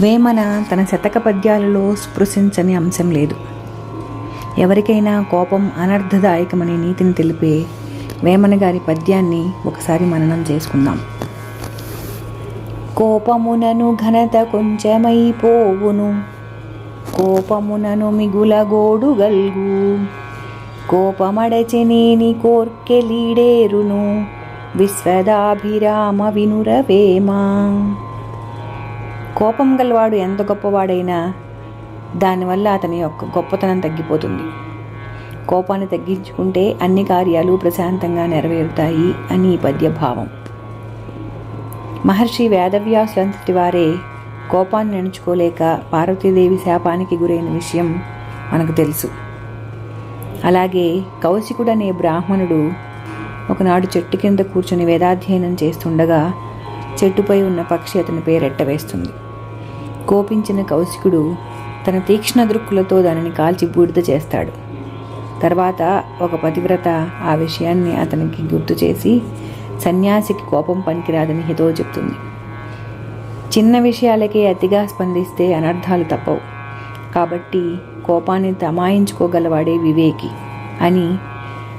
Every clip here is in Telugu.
వేమన తన శతక పద్యాలలో స్పృశించని అంశం లేదు. ఎవరికైనా కోపం అనర్థదాయకమనే నీతిని తెలిపే వేమన గారి పద్యాన్ని ఒకసారి మననం చేసుకుందాం. కోపమునను ఘనత కొంచెమైపోవును. కోపమునను మిగులగోడు గల్గు. కోపమడచెనేని కోర్కెలీడేరును విశ్వదాభిరామ వినురవేమా కోపం గలవాడు ఎంత గొప్పవాడైనా దానివల్ల అతని యొక్క గొప్పతనం తగ్గిపోతుంది. కోపాన్ని తగ్గించుకుంటే అన్ని కార్యాలు ప్రశాంతంగా నెరవేరుతాయి అని ఈ పద్య భావం మహర్షి వేదవ్యాసులంతటి వారే కోపాన్ని నడుచుకోలేక పార్వతీదేవి శాపానికి గురైన విషయం మనకు తెలుసు. అలాగే కౌశికుడనే అనే బ్రాహ్మణుడు ఒకనాడు చెట్టు కింద కూర్చొని వేదాధ్యయనం చేస్తుండగా చెట్టుపై ఉన్న పక్షి అతని పేరెట్ట వేస్తుంది. కోపించిన కౌశికుడు తన తీక్ష్ణ దృక్కులతో దానిని కాల్చి బూడిద చేస్తాడు. తర్వాత ఒక పతివ్రత ఆ విషయాన్ని అతనికి గుర్తు చేసి సన్యాసికి కోపం పనికిరాదని హితో చెప్తుంది. చిన్న విషయాలకే అతిగా స్పందిస్తే అనర్థాలు తప్పవు. కాబట్టి కోపాన్ని తమాయించుకోగలవాడే వివేకి అని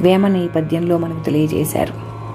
వేమన ఈ పద్యంలో మనకు తెలియజేశారు.